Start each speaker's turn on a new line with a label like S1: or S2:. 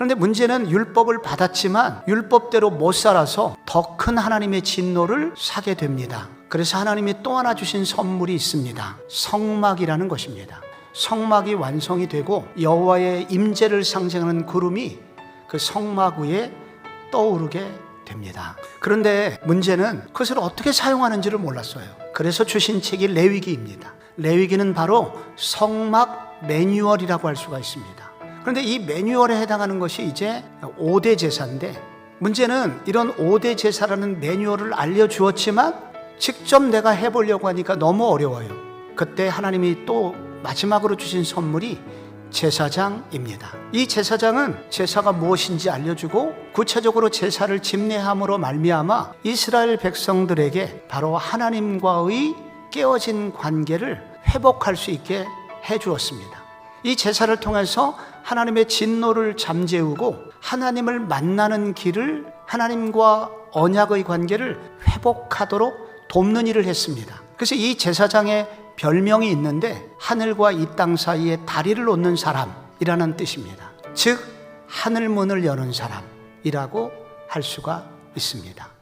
S1: 그런데 문제는 율법을 받았지만 율법대로 못 살아서 더 큰 하나님의 진노를 사게 됩니다. 그래서 하나님이 또 하나 주신 선물이 있습니다. 성막이라는 것입니다. 성막이 완성이 되고 여호와의 임재를 상징하는 구름이 그 성막 위에 떠오르게 됩니다. 그런데 문제는 그것을 어떻게 사용하는지를 몰랐어요. 그래서 주신 책이 레위기입니다. 레위기는 바로 성막 매뉴얼이라고 할 수가 있습니다. 그런데 이 매뉴얼에 해당하는 것이 이제 5대 제사인데 문제는 이런 5대 제사라는 매뉴얼을 알려주었지만 직접 내가 해보려고 하니까 너무 어려워요. 그때 하나님이 또 마지막으로 주신 선물이 제사장입니다. 이 제사장은 제사가 무엇인지 알려주고 구체적으로 제사를 집례함으로 말미암아 이스라엘 백성들에게 바로 하나님과의 깨어진 관계를 회복할 수 있게 해 주었습니다. 이 제사를 통해서 하나님의 진노를 잠재우고 하나님을 만나는 길을 하나님과 언약의 관계를 회복하도록 돕는 일을 했습니다. 그래서 이 제사장의 별명이 있는데 하늘과 이 땅 사이에 다리를 놓는 사람이라는 뜻입니다. 즉 하늘 문을 여는 사람이라고 할 수가 있습니다.